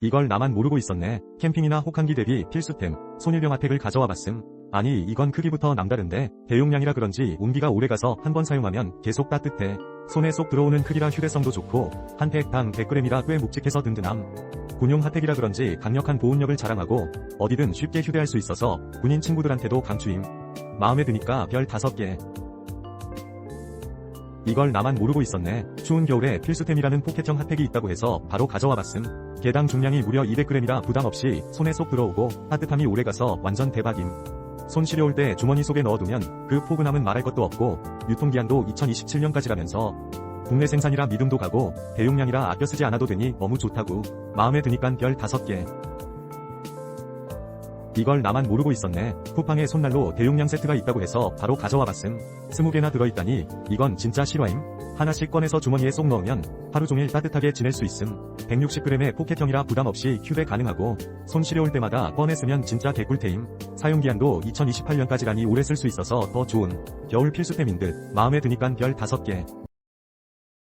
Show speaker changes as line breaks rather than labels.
이걸 나만 모르고 있었네. 캠핑이나 혹한기 대비 필수템, 손일병 핫팩을 가져와 봤음. 아니 이건 크기부터 남다른데 대용량이라 그런지 온기가 오래가서 한 번 사용하면 계속 따뜻해. 손에 쏙 들어오는 크기라 휴대성도 좋고 한 팩당 100g이라 꽤 묵직해서 든든함. 군용 핫팩이라 그런지 강력한 보온력을 자랑하고 어디든 쉽게 휴대할 수 있어서 군인 친구들한테도 강추임. 마음에 드니까 별 5개. 이걸 나만 모르고 있었네. 추운 겨울에 필수템이라는 포켓형 핫팩이 있다고 해서 바로 가져와 봤음. 개당 중량이 무려 200g이라 부담 없이 손에 쏙 들어오고 따뜻함이 오래가서 완전 대박임. 손 시려울 때 주머니 속에 넣어두면 그 포근함은 말할 것도 없고 유통기한도 2027년까지라면서 국내 생산이라 믿음도 가고 대용량이라 아껴 쓰지 않아도 되니 너무 좋다고 마음에 드니깐 별 5개. 이걸 나만 모르고 있었네. 쿠팡에 손난로 대용량 세트가 있다고 해서 바로 가져와 봤음. 20개나 들어있다니 이건 진짜 실화임. 하나씩 꺼내서 주머니에 쏙 넣으면 하루 종일 따뜻하게 지낼 수 있음. 160g의 포켓형이라 부담 없이 휴대 가능하고 손 시려울 때마다 꺼내 쓰면 진짜 개꿀템임. 사용 기한도 2028년까지라니 오래 쓸 수 있어서 더 좋은 겨울 필수템인 듯 마음에 드니깐 별 5개.